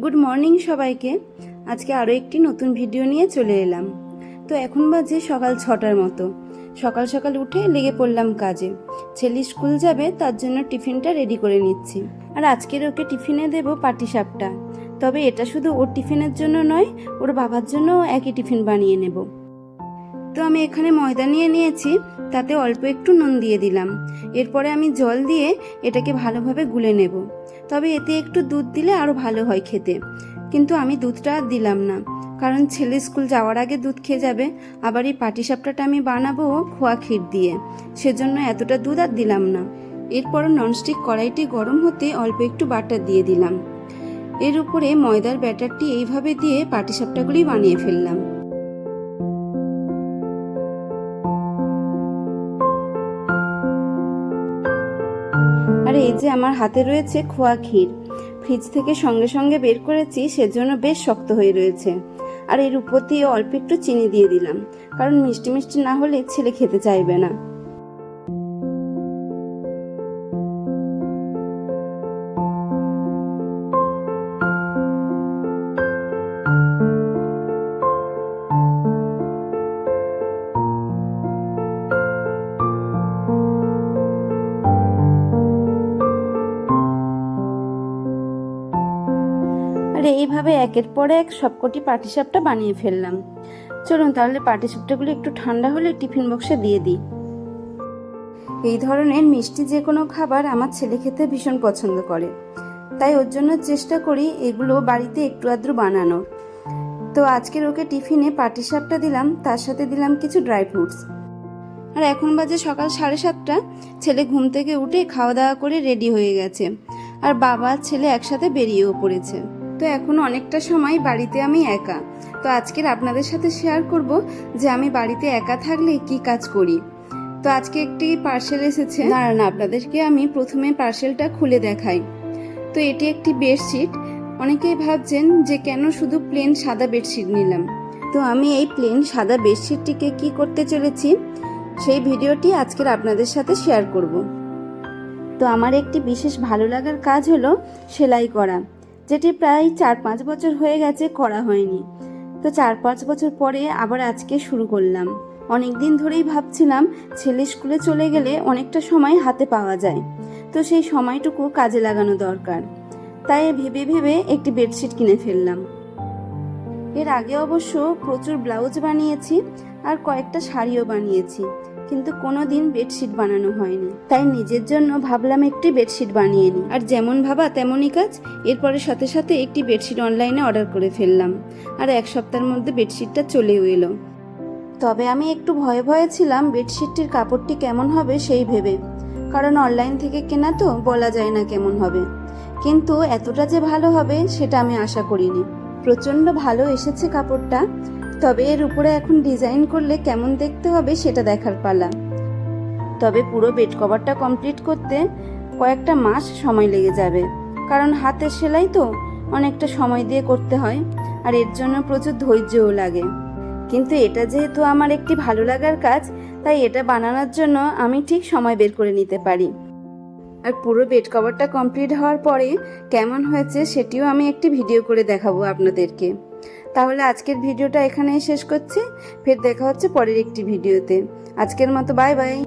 Good morning সবাইকে। আজকে আরও একটি নতুন ভিডিও নিয়ে চলে এলাম। তো এখন বাজে সকাল ছটার মতো। সকাল সকাল উঠে লেগে পড়লাম কাজে। ছেলে স্কুল যাবে, তার জন্য টিফিনটা রেডি করে নিচ্ছি। আর আজকের ওকে টিফিনে দেব পাটিসাপটা তবে এটা শুধু ওর টিফিনের জন্য নয়, ওর বাবার জন্য একই টিফিন বানিয়ে নেব। তো আমি এখানে ময়দা নিয়ে নিয়েছি, তাতে অল্প একটু নুন দিয়ে দিলাম। এরপরে আমি জল দিয়ে এটাকে ভালোভাবে গুলে নেব। তবে এতে একটু দুধ দিলে আরও ভালো হয় খেতে। কিন্তু আমি দুধটা আর দিলাম না, কারণ ছেলে স্কুল যাওয়ার আগে দুধ খেয়ে যাবে। আবার এই পাটিসাপটাটা আমি বানাবো খোয়া ক্ষীর দিয়ে। সেজন্য এতটা দুধ আর দিলাম না। এরপর ননস্টিক কড়াইটি গরম হতে অল্প একটু বাটার দিয়ে দিলাম। এর উপরে ময়দার ব্যাটারটি এইভাবে দিয়ে পাটিসাপটাগুলি বানিয়ে ফেললাম। এই যে আমার হাতে রয়েছে খোয়া ক্ষীর। ফ্রিজ থেকে সঙ্গে সঙ্গে বের করেছি, সেজন্য বেশ শক্ত হয়ে রয়েছে। আর এর উপর দিয়ে অল্প একটু চিনি দিয়ে দিলাম। কারণ মিষ্টি মিষ্টি না হলে ছেলে খেতে চাইবে না। আর এইভাবে একের পর এক সবকটি পাটিসাপটা বানিয়ে ফেললাম। চলুন তাহলে পাটিসাপটাগুলো একটু ঠান্ডা হলে টিফিন বক্সে দিয়ে দিই। এই ধরনের মিষ্টি যে কোনো খাবার আমার ছেলে খেতে ভীষণ পছন্দ করে। তাই ওর জন্য চেষ্টা করি এগুলো বাড়িতে একটু আধটু বানানোর। তো আজকের ওকে টিফিনে পাটিসাপটা দিলাম, তার সাথে দিলাম কিছু ড্রাই ফ্রুটস। আর এখন বাজে সকাল সাড়ে সাতটা, ছেলে ঘুম থেকে উঠে খাওয়া দাওয়া করে রেডি হয়ে গেছে। আর বাবা ছেলে একসাথে বেরিয়েও পড়েছে। তো এখন অনেকটা সময় বাড়িতে আমি একা। তো আজকের আপনাদের সাথে শেয়ার করব যে আমি বাড়িতে একা থাকলে কি কাজ করি। তো আজকে একটি পার্সেল এসেছে। দাঁড়ান আপনাদেরকে আমি প্রথমে পার্সেলটা খুলে দেখাই। তো এটি একটি বেডশিট অনেকেই ভাবছেন যে কেন শুধু প্লেন সাদা বেডশিট নিলাম। তো আমি এই প্লেন সাদা বেডশিটটিকে কি করতে চলেছি, সেই ভিডিওটি আজকের আপনাদের সাথে শেয়ার করব। তো আমার একটি বিশেষ ভালো লাগার কাজ হলো সেলাই করা। যেটি প্রায় চার পাঁচ বছর হয়ে গেছে করা হয়নি। তো চার পাঁচ বছর পরে আবার আজকে শুরু করলাম। অনেক দিন ধরেই ভাবছিলাম ছেলে স্কুলে চলে গেলে অনেকটা সময় হাতে পাওয়া যায়। তো সেই সময়টুকু কাজে লাগানো দরকার। তাই ভেবে ভেবে একটি বেডশিট কিনে ফেললাম। এর আগে অবশ্য প্রচুর ব্লাউজ বানিয়েছি আর কয়েকটা শাড়িও বানিয়েছি। কিন্তু কোনো দিন বেডশিট বানানো হয়নি। তাই নিজের জন্য ভাবলাম একটি বেডশিট বানিয়ে নিই। আর যেমন ভাবা তেমনই কাজ। এরপরে সাথে সাথে একটি বেডশিট অনলাইনে অর্ডার করে ফেললাম। আর এক সপ্তাহের মধ্যে বেডশিটটা চলেও এলো। তবে আমি একটু ভয়ে ভয়ে ছিলাম বেডশিটটির কাপড়টি কেমন হবে সেই ভেবে। কারণ অনলাইন থেকে কেনা তো বলা যায় না কেমন হবে। কিন্তু এতটা যে ভালো হবে সেটা আমি আশা করিনি। প্রচণ্ড ভালো এসেছে কাপড়টা। তবে এর উপরে এখন ডিজাইন করলে কেমন দেখতে হবে সেটা দেখার পালা। তবে পুরো বেড কভারটা কমপ্লিট করতে কয়েকটা মাস সময় লেগে যাবে। কারণ হাতের সেলাই তো অনেকটা সময় দিয়ে করতে হয়, আর এর জন্য প্রচুর ধৈর্যও লাগে। কিন্তু এটা যেহেতু আমার একটি ভালো লাগার কাজ, তাই এটা বানানোর জন্য আমি ঠিক সময় বের করে নিতে পারি। আর পুরো বেড কভারটা কমপ্লিট হওয়ার পরে কেমন হয়েছে সেটিও আমি একটি ভিডিও করে দেখাবো আপনাদেরকে। তাহলে আজকের ভিডিওটা এখানেই শেষ করছি। ফের দেখা হচ্ছে পরের একটি ভিডিওতে। আজকের মতো বাই বাই